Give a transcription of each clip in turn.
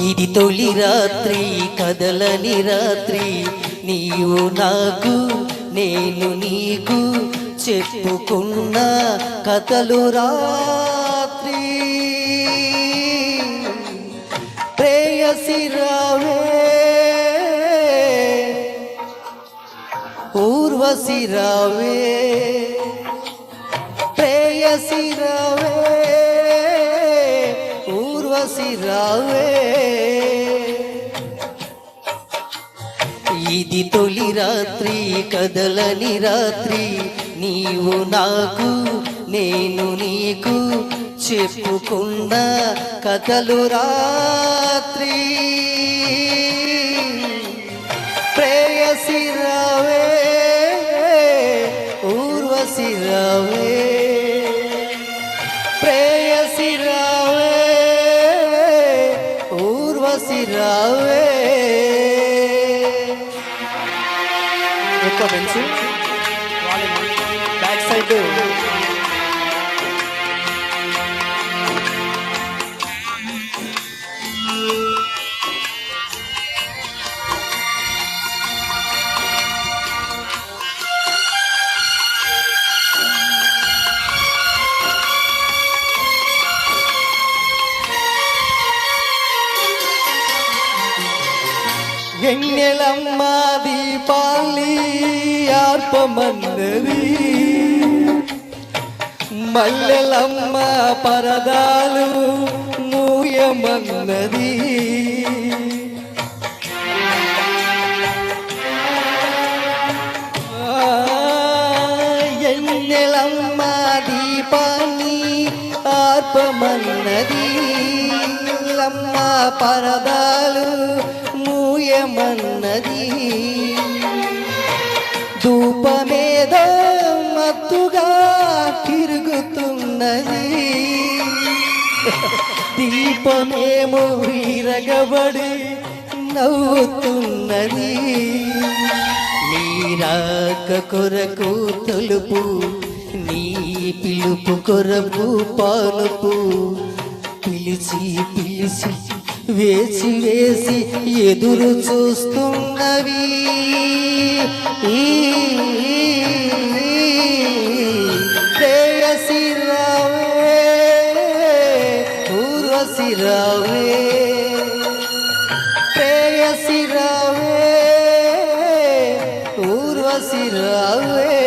ఇది తొలి రాత్రి కదలని రాత్రి. నీవు నాకు నేను నీకు చెప్పుకున్న కథలు రాత్రి. ప్రేయసి రావే ఊర్వశి రావే ప్రేయసి రావే ఊర్వశి రావే. ఇది తొలి రాత్రి కదలని రాత్రి. నీవు నాకు నేను నీకు చెప్పుకున్న కథలు రాత్రి. ప్రేయసి రావే ఊర్వశి రావే. ఊర్వశి ఎక్కువ పెన్సిల్ എങ്ങലമ്മ ദീപാലി ആർപ്പമന്ദരി മല്ലലമ്മ പരതാലു മൂയമന്നതി എങ്ങലമ്മ ദീപാലി ആർപ്പമന്നതി അമ്മ പരതാലു పరదాలు మూయమన్నది ధూపమేదో మత్తుగా తిరుగుతున్నది. దీపమేమో విరగబడి నవ్వుతున్నది. నీరాక కొరకు తలుపు నీ పిలుపు కొరకు పాలుపు పిలిచి పిలిచి వేసి వేసి ఎదురు చూస్తున్నవి ఈ ప్రేయసి రావే ఊర్వశి రావే ప్రేయసి రావే ఊర్వశి రావే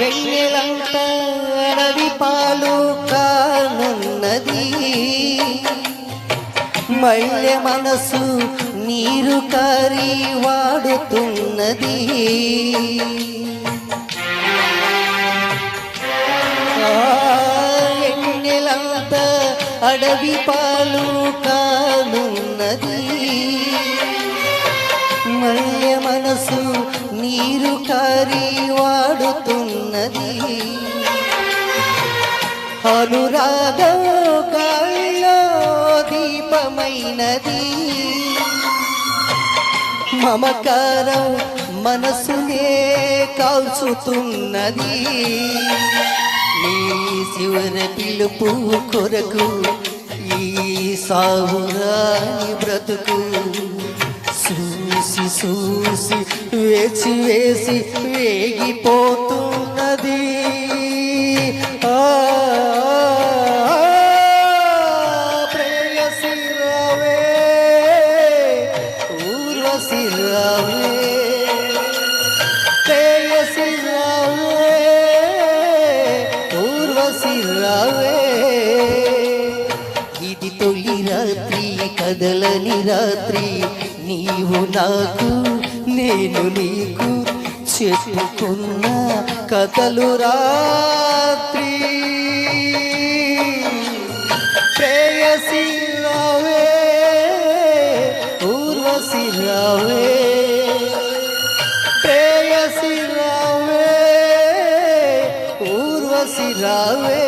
వెన్నెలంట అడవి పాలు కానున్నది. మల్లె మనసు నీరు కారి వాడుతున్నది. ఎన్నెలంత అడవి పాలు కానున్నది. మల్య మనసు నీరు కారి వాడుతున్నది. అనురాగ గాలిలో దీపమైనది. మమకారం మనసునే కాల్చుతున్నది. నీ శివర పిలుపు కొరకు ఈ సావురాని బ్రతుకు చూసి చూసి వేచి వేసి వేగిపోతున్నది. ఆ, ప్రేయసి రావే ఊర్వశి ఇది తొలి రాత్రి కదలని రాత్రి నీవు నాకు నేను నీకు చెప్పుకున్న కథలు రాత్రి. ప్రేయసి రావే ఊర్వశి రావే ప్రేయసి రావే ఊర్వశి రావే